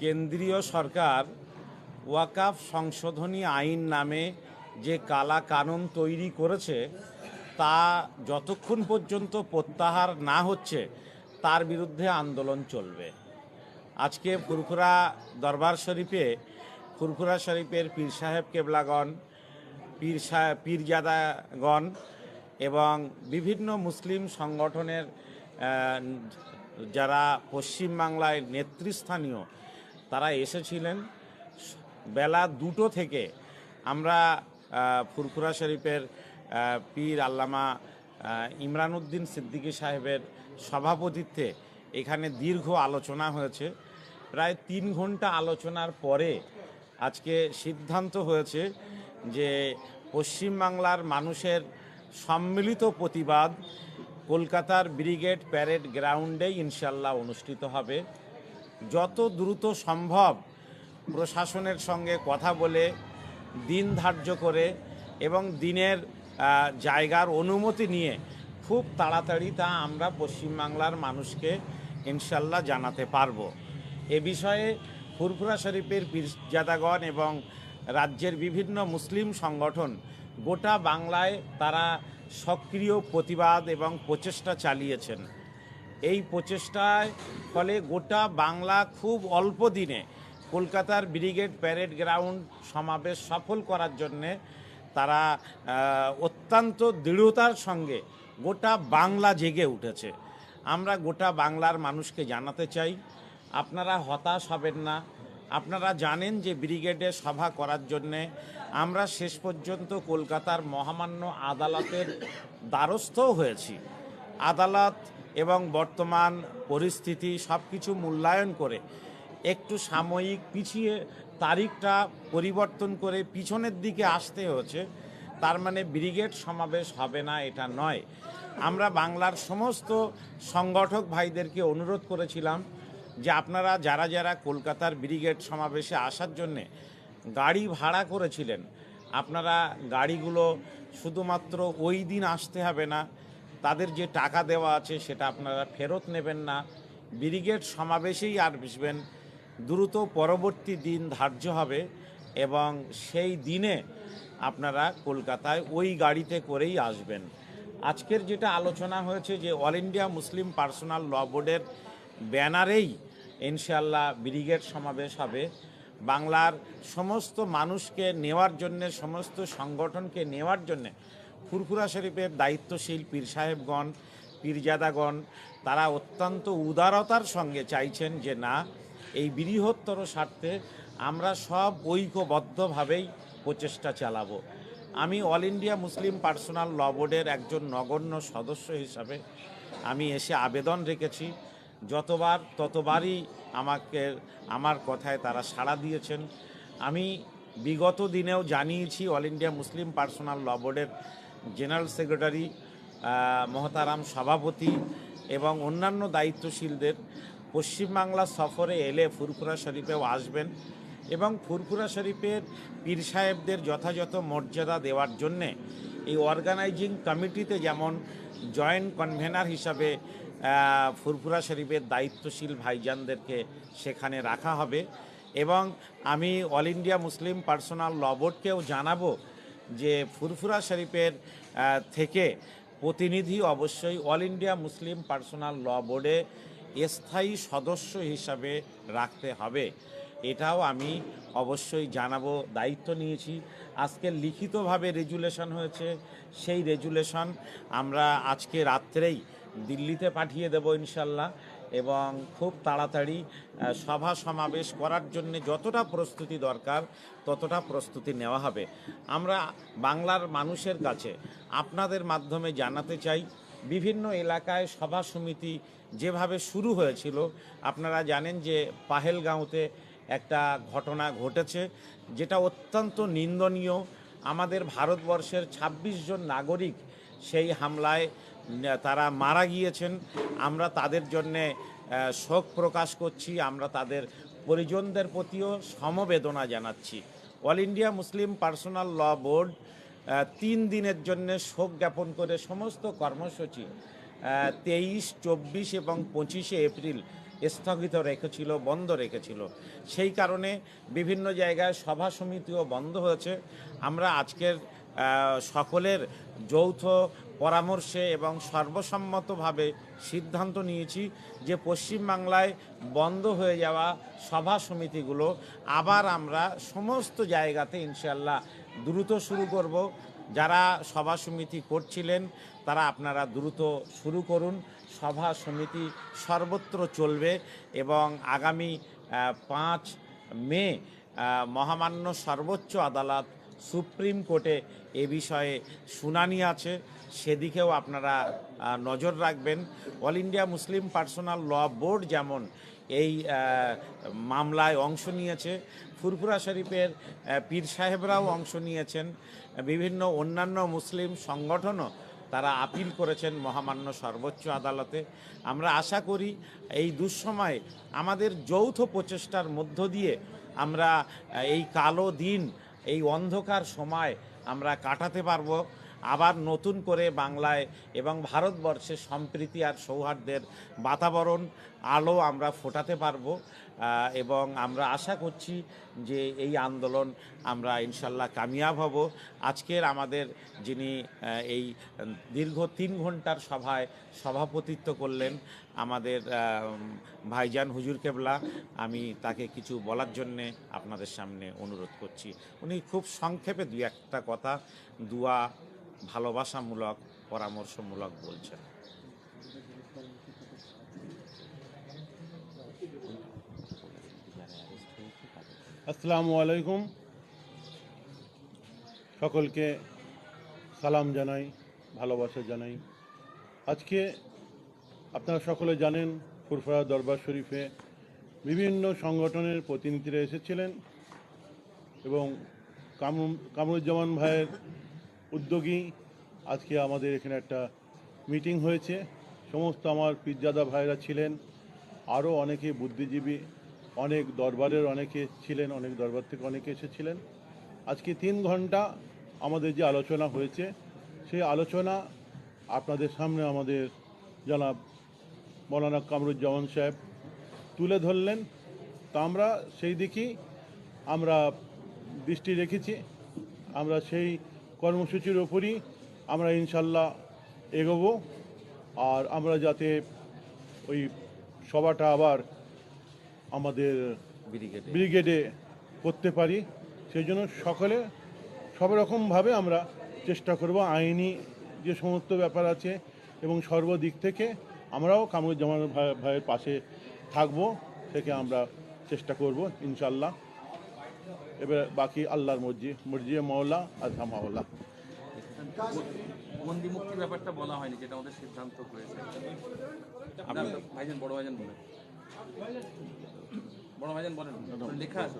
কেন্দ্রীয় সরকার ওয়াকাফ সংশোধনী আইন নামে যে কালা কানুন তৈরি করেছে, তা যতক্ষণ পর্যন্ত প্রত্যাহার না হচ্ছে, তার বিরুদ্ধে আন্দোলন চলবে। আজকে ফুরফুরা দরবার শরীফে ফুরফুরা শরীফের পীর সাহেব কেবলাগণ পীর সাহেব পীরজাদাগণ এবং বিভিন্ন মুসলিম সংগঠনের যারা পশ্চিমবাংলায় নেতৃস্থানীয় তারা এসেছিলেন। বেলা দুটো থেকে আমরা ফুরফুরা শরীফের পীর আল্লামা আহ, ইমরান উদ্দিন সিদ্দিকী সাহেবের সভাপতিত্বে এখানে দীর্ঘ আলোচনা হয়েছে। প্রায় তিন ঘণ্টা আলোচনার পরে আজকে সিদ্ধান্ত হয়েছে যে পশ্চিমবাংলার মানুষের সম্মিলিত প্রতিবাদ কলকাতার ব্রিগেড প্যারেড গ্রাউন্ডে ইনশাল্লাহ অনুষ্ঠিত হবে। যত দ্রুত সম্ভব প্রশাসনের সঙ্গে কথা বলে, দিন ধার্য করে এবং দিনের জায়গার অনুমতি নিয়ে খুব তাড়াতাড়ি তা আমরা পশ্চিমবাংলার মানুষকে ইনশাল্লাহ জানাতে পারব। এ বিষয়ে ফুরফুরা শরীফের পীরজাদাগণ এবং রাজ্যের বিভিন্ন মুসলিম সংগঠন গোটা বাংলায় তারা সক্রিয় প্রতিবাদ এবং প্রচেষ্টা চালিয়েছেন। এই প্রচেষ্টায় ফলে গোটা বাংলা খুব অল্প দিনে কলকাতার ব্রিগেড প্যারেড গ্রাউন্ড সমাবেশ সফল করার জন্যে তারা অত্যন্ত দৃঢ়তার সঙ্গে গোটা বাংলা জেগে উঠেছে। আমরা গোটা বাংলার মানুষকে জানাতে চাই আপনারা হতাশ হবেন না। আপনারা জানেন যে ব্রিগেডে সভা করার জন্যে আমরা শেষ পর্যন্ত কলকাতার মহামান্য আদালতের দ্বারস্থও হয়েছি। আদালত এবং বর্তমান পরিস্থিতি সব কিছু মূল্যায়ন করে একটু সাময়িক পিছিয়ে তারিখটা পরিবর্তন করে পিছনের দিকে আসতে হয়েছে। তার মানে ব্রিগেড সমাবেশ হবে না, এটা নয়। আমরা বাংলার সমস্ত সংগঠক ভাইদেরকে অনুরোধ করেছিলাম যে আপনারা যারা যারা কলকাতার ব্রিগেড সমাবেশে আসার জন্যে গাড়ি ভাড়া করেছিলেন, আপনারা গাড়িগুলো শুধুমাত্র ওই দিন আসতে হবে না, তাদের যে টাকা দেওয়া আছে সেটা আপনারা ফেরত নেবেন না। ব্রিগেড সমাবেশেই আর বসবেন দ্রুত পরবর্তী দিন ধার্য হবে এবং সেই দিনে আপনারা কলকাতায় ওই গাড়িতে করেই আসবেন। আজকের যেটা আলোচনা হয়েছে যে All India Muslim Personal Law বোর্ডের ব্যানারেই ইনশাল্লাহ ব্রিগেড সমাবেশ হবে। বাংলার সমস্ত মানুষকে নেওয়ার জন্যে, সমস্ত সংগঠনকে নেওয়ার জন্যে ফুরফুরা শরীফের দায়িত্বশীল পীর সাহেবগণ, পীরজাদাগণ, তারা অত্যন্ত উদারতার সঙ্গে চাইছেন যে না, এই বৃহত্তর স্বার্থে আমরা সব ঐক্যবদ্ধভাবেই প্রচেষ্টা চালাবো। আমি All India Muslim Personal Law বোর্ডের একজন নগণ্য সদস্য হিসাবে আমি এসে আবেদন রেখেছি। যতবার, ততবারই আমাকে, আমার কথায় তারা সাড়া দিয়েছেন। আমি বিগত দিনেও জানিয়েছি All India Muslim Personal Law বোর্ডের জেনারেল সেক্রেটারি মহতারাম সভাপতি এবং অন্যান্য দায়িত্বশীলদের পশ্চিমবাংলা সফরে এলে ফুরফুরা শরীফেও আসবেন এবং ফুরফুরা শরীফের পীর সাহেবদের যথাযথ মর্যাদা দেওয়ার জন্যে এই অর্গানাইজিং কমিটিতে যেমন জয়েন্ট কনভেনার হিসাবে ফুরফুরা শরীফের দায়িত্বশীল ভাইজানদেরকে সেখানে রাখা হবে। এবং আমি All India Muslim Personal Law বোর্ডকেও জানাব যে ফুরফুরা শরীফের থেকে প্রতিনিধি অবশ্যই All India Muslim Personal Law বোর্ডে স্থায়ী সদস্য হিসাবে রাখতে হবে। এটাও আমি অবশ্যই জানাব, দায়িত্ব নিয়েছি। আজকে লিখিতভাবে রেজুলেশন হয়েছে। সেই রেজুলেশন আমরা আজকে রাত্রেই দিল্লিতে পাঠিয়ে দেব ইনশাল্লাহ এবং খুব তাড়াতাড়ি সভা সমাবেশ করার জন্য যতটা প্রস্তুতি দরকার ততটা প্রস্তুতি নেওয়া হবে। আমরা বাংলার মানুষের কাছে আপনাদের মাধ্যমে জানাতে চাই, বিভিন্ন এলাকায় সভা সমিতি যেভাবে শুরু হয়েছিল, আপনারা জানেন যে পাহেলগাঁওতে একটা ঘটনা ঘটেছে যেটা অত্যন্ত নিন্দনীয়। আমাদের ভারতবর্ষের ২৬ জন নাগরিক সেই হামলায় তারা মারা গিয়েছেন। আমরা তাদের জন্যে শোক প্রকাশ করছি। আমরা তাদের পরিজনদের প্রতিও সমবেদনা জানাচ্ছি। All India Muslim Personal Law Board তিন দিনের জন্য শোক জ্ঞাপন করে সমস্ত কর্মসূচি তেইশ, চব্বিশ এবং পঁচিশে এপ্রিল স্থগিত রেখেছিল, বন্ধ রেখেছিল। সেই কারণে বিভিন্ন জায়গায় সভা সমিতিও বন্ধ হয়েছে। আমরা আজকের সকলের যৌথ পরামর্শে এবং সর্বসম্মতভাবে সিদ্ধান্ত নিয়েছি যে পশ্চিমবাংলায় বন্ধ হয়ে যাওয়া সভা সমিতিগুলো আবার আমরা সমস্ত জায়গাতে ইনশাল্লাহ দ্রুত শুরু করব। যারা সভা সমিতি করছিলেন, তারা আপনারা দ্রুত শুরু করুন। সভা সমিতি সর্বত্র চলবে এবং আগামী পাঁচ মে মহামান্য সর্বোচ্চ আদালত সুপ্রিম কোর্টে এ বিষয়ে শুনানি আছে। সেদিকেও আপনারা নজর রাখবেন। All India Muslim Personal Law Board যেমন এই মামলায় অংশ নিয়েছে, ফুরফুরা শরীফের পীর সাহেবরাও অংশ নিয়েছেন। বিভিন্ন অন্যান্য মুসলিম সংগঠনও তারা আপিল করেছেন মহামান্য সর্বোচ্চ আদালতে। আমরা আশা করি এই দুঃসময়ে আমাদের যৌথ প্রচেষ্টার মধ্য দিয়ে আমরা এই কালো দিন এই অন্ধকার সময় আমরা কাটাতে পারব। আবার নতুন করে বাংলায় এবং ভারতবর্ষে সম্প্রীতি আর সৌহার্দ্যের বাতাবরণ আলো আমরা ফোটাতে পারব। এবং আমরা আশা করছি যে এই আন্দোলন আমরা ইনশাল্লাহ কামিয়াব হব। আজকের আমাদের যিনি এই দীর্ঘ তিন ঘণ্টার সভায় সভাপতিত্ব করলেন আমাদের ভাইজান হুজুর কেবলা, আমি তাকে কিছু বলার জন্যে আপনাদের সামনে অনুরোধ করছি। উনি খুব সংক্ষেপে দুই একটা কথা, দুয়া ভালোবাসামূলক, পরামর্শমূলক বলছেন। আসসালামু আলাইকুম। সকলকে সালাম জানাই, ভালোবাসা জানাই। আজকে আপনারা সকলে জানেন, ফুরফুরা দরবার শরীফে বিভিন্ন সংগঠনের প্রতিনিধিরা এসেছিলেন এবং কামরু কামরুজ্জামান ভাইয়ের উদ্যোগী আজকে আমাদের এখানে একটা মিটিং হয়েছে। সমস্ত আমার পিজ্জাদা ভাইরা ছিলেন, আরও অনেকে বুদ্ধিজীবী অনেক দরবারের অনেকে ছিলেন, অনেক দরবার থেকে অনেকে এসেছিলেন। আজকে তিন ঘণ্টা আমাদের যে আলোচনা হয়েছে, সেই আলোচনা আপনাদের সামনে আমাদের জনাব মৌলানা কামরুজ্জামান সাহেব তুলে ধরলেন। তা আমরা সেই দিকেই আমরা দৃষ্টি রেখেছি। আমরা সেই কর্মসূচির ওপরই আমরা ইনশাল্লাহ এগোবো। আর আমরা যাতে ওই সভাটা আবার আমাদের ব্রিগেডে ব্রিগেডে করতে পারি। সেই জন্য সকলে সব রকমভাবে আমরা চেষ্টা করব। আইনি যে সমস্ত ব্যাপার আছে এবং সর্বদিক থেকে আমরাও কামরুজ্জামান ভাই ভাইয়ের পাশে থাকব থেকে আমরা চেষ্টা করব ইনশাল্লাহ এবার বাকি আল্লাহর মর্জি মর্জি মৌলা আর মাওলা। বন্দি মুক্তির ব্যাপারটা বলা হয়নি যেটা আমাদের সিদ্ধান্ত হয়েছে। না, ভাইজান বড় ভাইজান বলেন। বড় ভাইজান বলেন। লেখা আছে।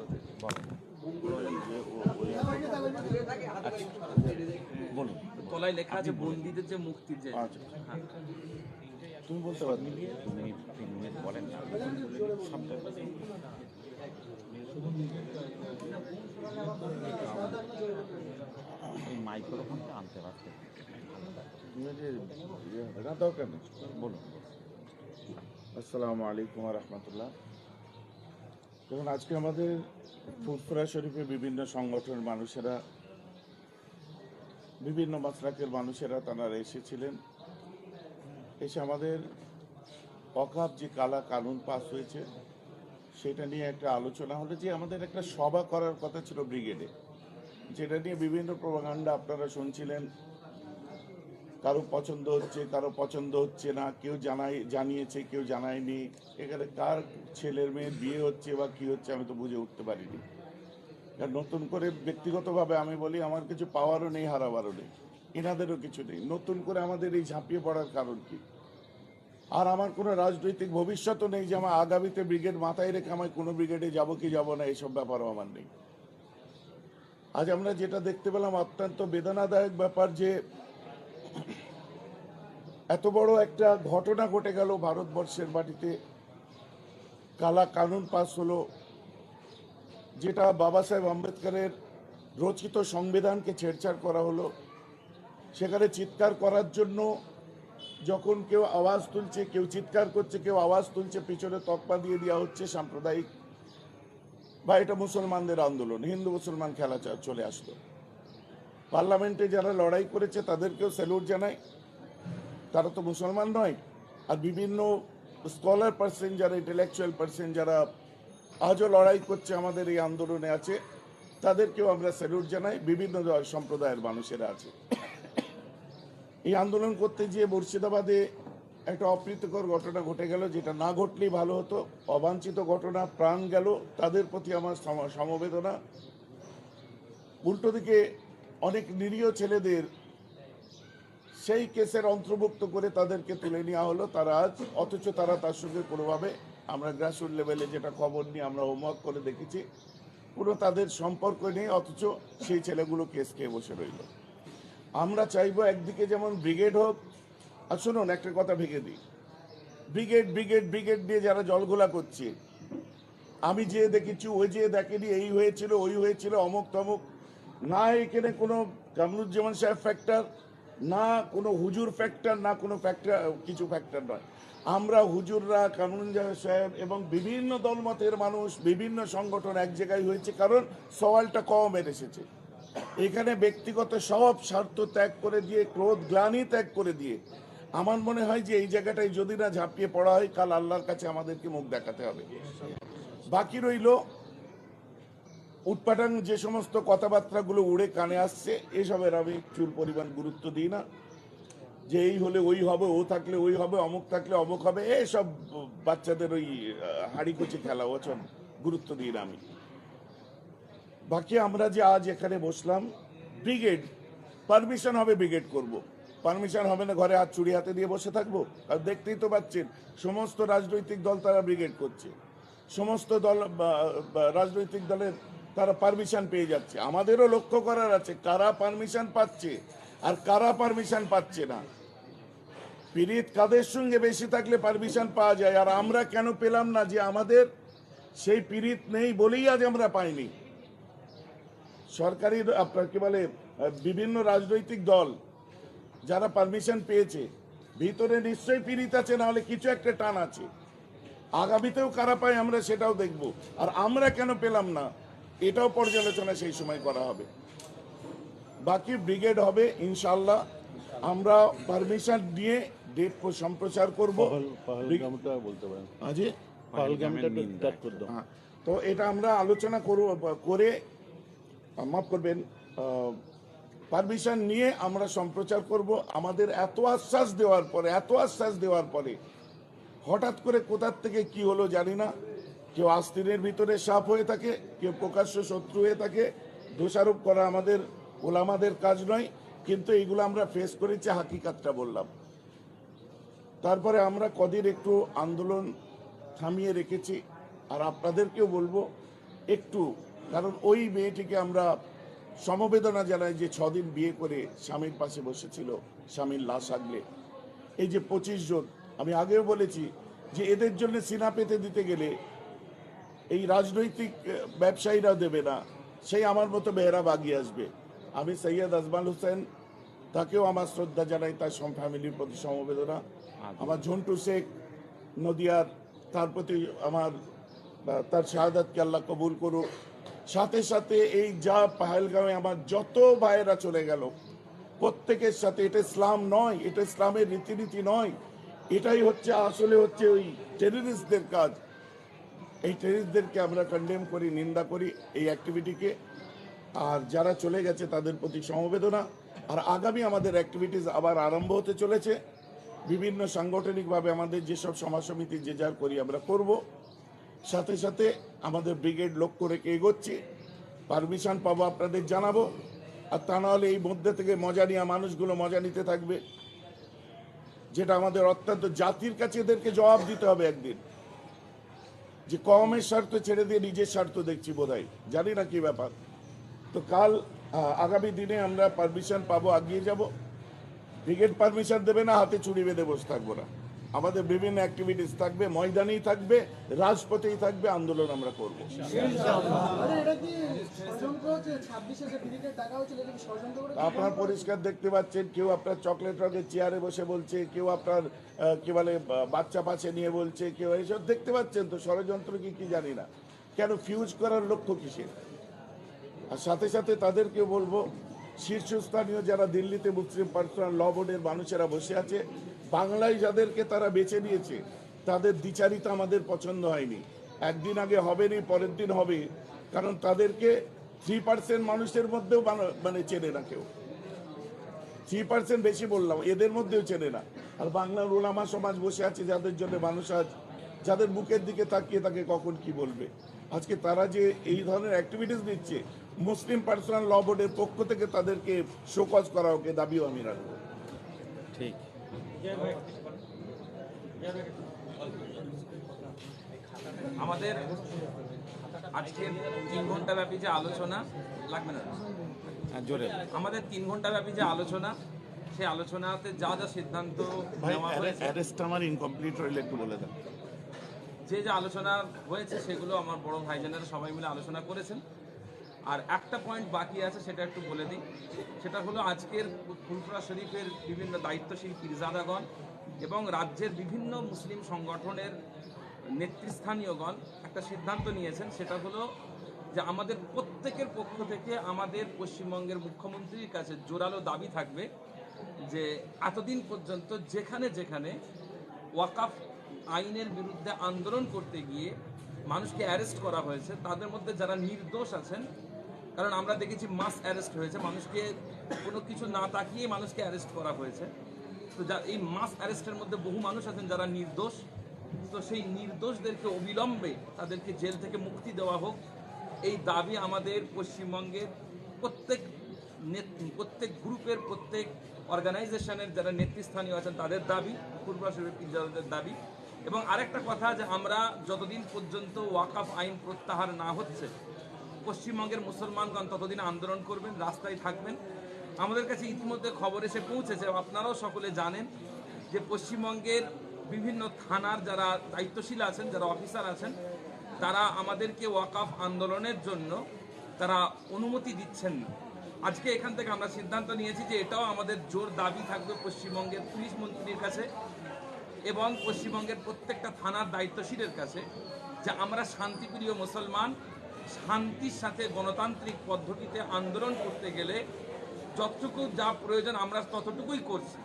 বলুন। তলায় লেখা আছে বন্দীদের যে মুক্তির যে হ্যাঁ। তুমি বলতে পারো। তুমি মিনিট বলেন না। এই মাইক্রোফোনটা আনতে পারতে। দরকার নেই বলুন। আসসালামু আলাইকুম রহমতুল্লাহ। দেখুন আজকে আমাদের ফুরফুরা শরীফে বিভিন্ন সংগঠনের মানুষেরা, বিভিন্ন মাসরাকের মানুষেরা তারা এসেছিলেন। এসে আমাদের অকাপ যে কালা কানুন পাস হয়েছে, সেটা নিয়ে একটা আলোচনা হলো যে আমাদের একটা সভা করার কথা ছিল ব্রিগেডে, যেটা নিয়ে বিভিন্ন প্রভাকাণ্ডা আপনারা শুনছিলেন। কারও পছন্দ হচ্ছে, কারও পছন্দ হচ্ছে না, কেউ জানাই, জানিয়েছে, কেউ জানায়নি। এখানে কার ছেলের মেয়ের বিয়ে হচ্ছে বা কি হচ্ছে আমি তো বুঝে উঠতে পারিনি। নতুন করে ব্যক্তিগতভাবে আমি বলি, আমার কিছু পাওয়ারও নেই, হারাবারও নেই। এনাদেরও কিছু নেই। নতুন করে আমাদের এই ঝাঁপিয়ে পড়ার কারণ কি? আর আমার কোনো রাজনৈতিক ভবিষ্যৎও নেই যে আমার আগামীতে ব্রিগেড মাথায় রেখে আমার কোনো ব্রিগেডে যাব কি যাব না এইসব ব্যাপারও আমার নেই। আজ আমরা যেটা দেখতে পেলাম, অত্যন্ত বেদনাদায়ক ব্যাপার যে এত বড় একটা ঘটনা ঘটে গেল ভারতবর্ষের মাটিতে। কালা কানুন পাস হলো, যেটা বাবা সাহেব আম্বেদকরের রচিত সংবিধানকে ছেড়ছাড় করা হলো। সেখানে চিৎকার করার জন্য যখন কেউ আওয়াজ তুলছে, কেউ চিৎকার করছে, কেউ আওয়াজ তুলছে, পিছনে তকপা দিয়ে দেওয়া হচ্ছে সাম্প্রদায়িক। বা এটা মুসলমানদের আন্দোলন, হিন্দু মুসলমান খেলা চলে আসলো। পার্লামেন্টে যারা লড়াই করেছে, তাদেরকেও স্যালুট জানাই তারা তো মুসলমান নয়। আর বিভিন্ন স্কলার পার্সন যারা ইন্টেলেকচুয়াল পার্সন যারা আজও লড়াই করছে আমাদের এই আন্দোলনে আছে, তাদেরকেও আমরা স্যালুট জানাই। বিভিন্ন সম্প্রদায়ের মানুষেরা আছে। এই আন্দোলন করতে গিয়ে মুর্শিদাবাদে একটা অপ্রীতিকর ঘটনা ঘটে গেল, যেটা না ঘটলেই ভালো হতো। অবাঞ্ছিত ঘটনা, প্রাণ গেল। তাদের প্রতি আমার সমবেদনা। উল্টো দিকে অনেক নিরীহ ছেলেদের সেই কেসের অন্তর্ভুক্ত করে তাদেরকে তুলে নেওয়া হলো। তারা আজ, অথচ তারা তার সঙ্গে কোনোভাবে আমরা গ্রাসরুট লেভেলে যেটা খবর নিয়ে আমরা হোমওয়ার্ক করে দেখেছি, কোনো তাদের সম্পর্ক নেই, অথচ সেই ছেলেগুলো কেস খেয়ে বসে রইল। আমরা চাইব একদিকে যেমন ব্রিগেড হোক, আর শুনুন, একটা কথা ভেঙে দিই। ব্রিগেড ব্রিগেড ব্রিগেড দিয়ে যারা জলঘোলা করছে, আমি যে দেখেছি, ওই যে দেখেনি, এই হয়েছিল, ওই হয়েছিল অমুক তমুক না, এখানে কোনো কামরুজ্জামান সাহেব ফ্যাক্টর না কোনো হুজুর ফ্যাক্টর না কোনো ফ্যাক্টর কিছু ফ্যাক্টর নয়। আমরা হুজুররা কামরুজ্জামান সাহেব এবং বিভিন্ন দলমতের মানুষ, বিভিন্ন সংগঠন এক জায়গায় হয়েছে কারণ সওয়ালটা কমের এসেছে। এখানে ব্যক্তিগত সব স্বার্থ ত্যাগ করে দিয়ে, ক্রোধ, গ্লানি ত্যাগ করে দিয়ে, আমার মনে হয় যে এই জায়গাটায় যদি না ঝাঁপিয়ে পড়া হয়, কাল আল্লাহর কাছে আমাদেরকে মুখ দেখাতে হবে। বাকি রইল উৎপাটন যে সমস্ত কথাবার্তাগুলো উড়ে কানে আসছে, এসবের আমি চুল পরিমাণ গুরুত্ব দিই না। যে এই হলে ওই হবে, ও থাকলে ওই হবে, অমুক থাকলে অমুক হবে, এসব বাচ্চাদের ওই হাড়ি কুচি খেলা ওচন গুরুত্ব দিই না আমি। বাকি আমরা যে আজ এখানে বসলাম, ব্রিগেড, পারমিশন হবে ব্রিগেড করব। পারমিশন হবে না, ঘরে হাত চুড়ি হাতে দিয়ে বসে থাকব? আর দেখতেই তো পাচ্ছেন, সমস্ত রাজনৈতিক দল তারা ব্রিগেড করছে। সমস্ত দল রাজনৈতিক দলের তারা পারমিশন পেয়ে যাচ্ছে। আমাদেরও লক্ষ্য করার আছে, কারা পারমিশন পাচ্ছে আর কারা পারমিশন পাচ্ছে না। পিরিত কাদের সঙ্গে বেশি থাকলে পারমিশন পাওয়া যায়? আর আমরা কেন পেলাম না যে আমাদের সেই পিরিত নেই বলেই আজ আমরা পাইনি? সরকারি, আপনার কি বলে, বিভিন্ন রাজনৈতিক দল যারা পারমিশন পেয়েছে, ভিতরে নিশ্চয়ই পীড়িত আছে, নাহলে কিছু একটা টান আছে। আগামীতেও কারা পায় আমরা সেটাও দেখব। আর আমরা কেন পেলাম না? এটাও পর্যালোচনা সেই সময় করা হবে। বাকি ব্রিগেড হবে ইনশাল্লাহ আমরা পারমিশন দিয়ে ডেট সম্প্রচার করব। দাও হ্যাঁ, তো এটা আমরা আলোচনা করব করে মাফ করবেন পারমিশন নিয়ে আমরা সম্প্রচার করব। আমাদের এত আশ্বাস দেওয়ার পরে এত আশ্বাস দেওয়ার পরে হঠাৎ করে কোথার থেকে কি হলো জানি না। কেউ আস্তিনের ভিতরে সাপ হয়ে থাকে, কেউ প্রকাশ্য শত্রু হয়ে থাকে। দোষারোপ করা আমাদের ওলামাদের কাজ নয়, কিন্তু এইগুলো আমরা ফেস করেছি, হাকিকাতটা বললাম। তারপরে আমরা কদিন একটু আন্দোলন থামিয়ে রেখেছি, আর আপনাদেরকেও বলব একটু, কারণ ওই মেয়েটিকে আমরা সমবেদনা জানাই যে ছদিন বিয়ে করে স্বামীর পাশে বসেছিল, স্বামীর লাশ আগলে। এই যে পঁচিশ জন, আমি আগেও বলেছি যে এদের জন্য সিনা পেতে দিতে গেলে এই রাজনৈতিক ব্যবসায়ীরা দেবে না। সেই আমার মতো মেয়েরা বাগিয়ে আসবে। আমি সৈয়দ আজমাল হোসেন তাকেও আমার শ্রদ্ধা জানাই তার সব ফ্যামিলির প্রতি সমবেদনা। আমার ঝন্টু শেখ নদিয়ার তার প্রতি আমার তার শাহাদাতকে আল্লাহ কবুল করুক। সাথে সাথে এই যা পাহেলগাঁওয়ে আমার যত ভাইয়েরা চলে গেল প্রত্যেকের সাথে এটা ইসলাম নয় এটা ইসলামের রীতিনীতি নয়। এটাই হচ্ছে আসলে হচ্ছে ওই টেররিস্টদের কাজ। এই টেরিস্টদেরকে আমরা কন্ডেম করি, নিন্দা করি এই অ্যাক্টিভিটিকে আর যারা চলে গেছে তাদের প্রতি সমবেদনা। আর আগামী আমাদের অ্যাক্টিভিটিস আবার আরম্ভ হতে চলেছে। বিভিন্ন সাংগঠনিকভাবে আমাদের যেসব সমাজ সমিতি যে যার করি আমরা করব। সাথে সাথে আমাদের ব্রিগেড লক্ষ্য রেখে এগোচ্ছি। পারমিশন পাবো আপনাদের জানাব। আর তা নাহলে এই মধ্যে থেকে মজা নেওয়া মানুষগুলো মজা নিতে থাকবে। যেটা আমাদের অত্যন্ত জাতির কাছে এদেরকে জবাব দিতে হবে একদিন। যে কমের স্বার্থ ছেড়ে দিয়ে নিজের স্বার্থ দেখছি বোধহয়। জানি না কি ব্যাপার। তো কাল আগামী দিনে আমরা পারমিশন পাবো, আগিয়ে যাব। ব্রিগেড পারমিশন দেবে না, হাতে চুরি বেঁধে বসে থাকব না। আমাদের বিভিন্ন অ্যাক্টিভিটিস থাকবে ময়দানেই থাকবে রাজপথেই থাকবে আন্দোলন আমরা করব। আপনার পরিষ্কার দেখতে পাচ্ছেন কেউ আপনার চকলেট রঙের চেয়ারে বসে বলছে কেউ আপনার কি বলে বাচ্চা পাশে নিয়ে বলছে কেউ এইসব দেখতে পাচ্ছেন তো? ষড়যন্ত্র কি কি জানি না। কেন ফিউজ করার লক্ষ্য কিসের? আর সাথে সাথে তাদেরকে বলব শীর্ষস্থানীয় যারা দিল্লিতে মুসলিম পার্সোনাল ল বোর্ডের মানুষেরা বসে আছে, বাংলায় যাদেরকে তারা বেছে নিয়েছে, তাদের দ্বিচারিতা আমাদের পছন্দ হয়নি। একদিন আগে হবে নি পরের দিন হবে, কারণ তাদেরকে থ্রি পার্সেন্ট মানুষের মধ্যেও মানে চেনে না কেউ। থ্রি পার্সেন্ট বেশি বললাম, এদের মধ্যেও চেনে না। আর বাংলার ওলামা সমাজ বসে আছে, যাদের জন্য মানুষ আজ, যাদের বুকের দিকে তাকিয়ে তাকে কখন কি বলবে? আজকে তারা যে এই ধরনের অ্যাক্টিভিটিস দিচ্ছে মুসলিম পার্সোনাল ল বোর্ডের পক্ষ থেকে তাদেরকে শোকজ করা ওকে দাবিও আমি রাখব। ঠিক। আমাদের আজকের তিন ঘণ্টা ব্যাপী যে আলোচনা লাগবে না? হ্যাঁ, জোরে। আমাদের তিন ঘণ্টা ব্যাপী যে আলোচনা সেই আলোচনাতে যা যা সিদ্ধান্ত নেওয়া হয়েছে অ্যারেস্ট আমার ইনকমপ্লিট রইলে একটু বলে দেন। যে যে আলোচনা হয়েছে সেগুলো আমার বড় ভাইজানেরা সবাই মিলে আলোচনা করেছেন। আর একটা পয়েন্ট বাকি আছে, সেটা একটু বলে দিই। সেটা হলো আজকের ফুলপুরা শরীফের বিভিন্ন দায়িত্বশীল পীরজাদাগণ এবং রাজ্যের বিভিন্ন মুসলিম সংগঠনের নেতৃস্থানীয়গণ একটা সিদ্ধান্ত নিয়েছেন, সেটা হলো যে আমাদের প্রত্যেকের পক্ষ থেকে আমাদের পশ্চিমবঙ্গের মুখ্যমন্ত্রীর কাছে জোরালো দাবি থাকবে যে এতদিন পর্যন্ত যেখানে যেখানে ওয়াকাফ আইনের বিরুদ্ধে আন্দোলন করতে গিয়ে মানুষকে অ্যারেস্ট করা হয়েছে, তাদের মধ্যে যারা নির্দোষ আছেন কারণ আমরা দেখেছি মাস অ্যারেস্ট হয়েছে, মানুষকে কোনো কিছু না তাকিয়ে মানুষকে অ্যারেস্ট করা হয়েছে। তো যা এই মাস অ্যারেস্টের মধ্যে বহু মানুষ আছেন যারা নির্দোষ। তো সেই নির্দোষদেরকে অবিলম্বে তাদেরকে জেল থেকে মুক্তি দেওয়া হোক। এই দাবি আমাদের পশ্চিমবঙ্গের প্রত্যেক প্রত্যেক গ্রুপের, প্রত্যেক অর্গানাইজেশনের যারা নেতৃস্থানীয় আছেন, তাদের দাবি পূর্বা দাবি। এবং আরেকটা কথা যে আমরা যতদিন পর্যন্ত ওয়াকাফ আইন প্রত্যাহার না হচ্ছে পশ্চিমবঙ্গের মুসলমানগণ ততদিন আন্দোলন করবেন, রাস্তায় থাকবেন। আমাদের কাছে ইতিমধ্যে খবর এসে পৌঁছেছে, আপনারাও সকলে জানেন যে পশ্চিমবঙ্গের বিভিন্ন থানার যারা দায়িত্বশীল আছেন, যারা অফিসার আছেন, তারা আমাদেরকে ওয়াকাফ আন্দোলনের জন্য তারা অনুমতি দিচ্ছেন না। আজকে এখান থেকে আমরা সিদ্ধান্ত নিয়েছি যে এটাও আমাদের জোর দাবি থাকবে পশ্চিমবঙ্গের পুলিশ মন্ত্রীর কাছে এবং পশ্চিমবঙ্গের প্রত্যেকটা থানার দায়িত্বশীলের কাছে, যে আমরা শান্তিপ্রিয় মুসলমান শান্তির সাথে গণতান্ত্রিক পদ্ধতিতে আন্দোলন করতে গেলে যতটুকু যা প্রয়োজন আমরা ততটুকুই করছি।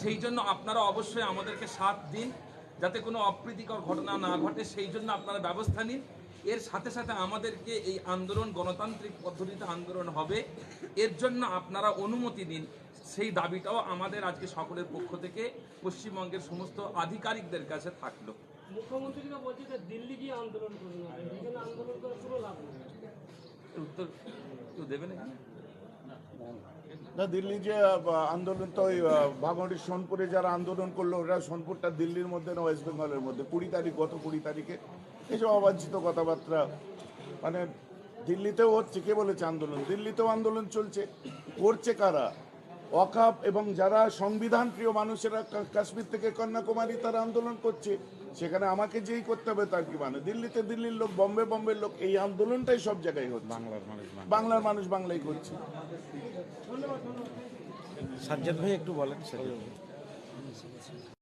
সেই জন্য আপনারা অবশ্যই আমাদেরকে সাথ দিন, যাতে কোনো অপ্রীতিকর ঘটনা না ঘটে, সেই জন্য আপনারা ব্যবস্থা নিন। এর সাথে সাথে আমাদেরকে এই আন্দোলন, গণতান্ত্রিক পদ্ধতিতে আন্দোলন হবে। এর জন্য আপনারা অনুমতি দিন সেই দাবিটাও আমাদের আজকে সকলের পক্ষ থেকে পশ্চিমবঙ্গের সমস্ত আধিকারিকদের কাছে থাকল। মুখ্যমন্ত্রীরা বলছে যে দিল্লি গিয়ে আন্দোলন করুন এখানে আন্দোলন করে পুরো লাভ উত্তর কেউ দেবেন এখানে? না দিল্লি যে আন্দোলন তো ওই ভাগড়ি সোনপুরে যারা আন্দোলন করল ওরা সোনপুরটা দিল্লির মধ্যে না ওয়েস্ট বেঙ্গলের মধ্যে? কুড়ি তারিখ গত কুড়ি তারিখে এইসব অবাঞ্ছিত কথাবার্তা। মানে দিল্লিতেও হচ্ছে কে বলেছে আন্দোলন? দিল্লিতেও আন্দোলন চলছে। করছে কারা? অকাপ এবং যারা সংবিধান প্রিয় মানুষেরা কা- কাশ্মীর থেকে কন্যাকুমারী তারা আন্দোলন করছে। সেখানে আমাকে যেই করতে হবে তার কি মানে? দিল্লিতে দিল্লির লোক বম্বে বম্বের লোক এই আন্দোলনটাই সব জায়গায় হচ্ছে। বাংলার মানুষ বাংলার মানুষ বাংলাই করছে। সাজ্জাদ ভাই একটু বলেন।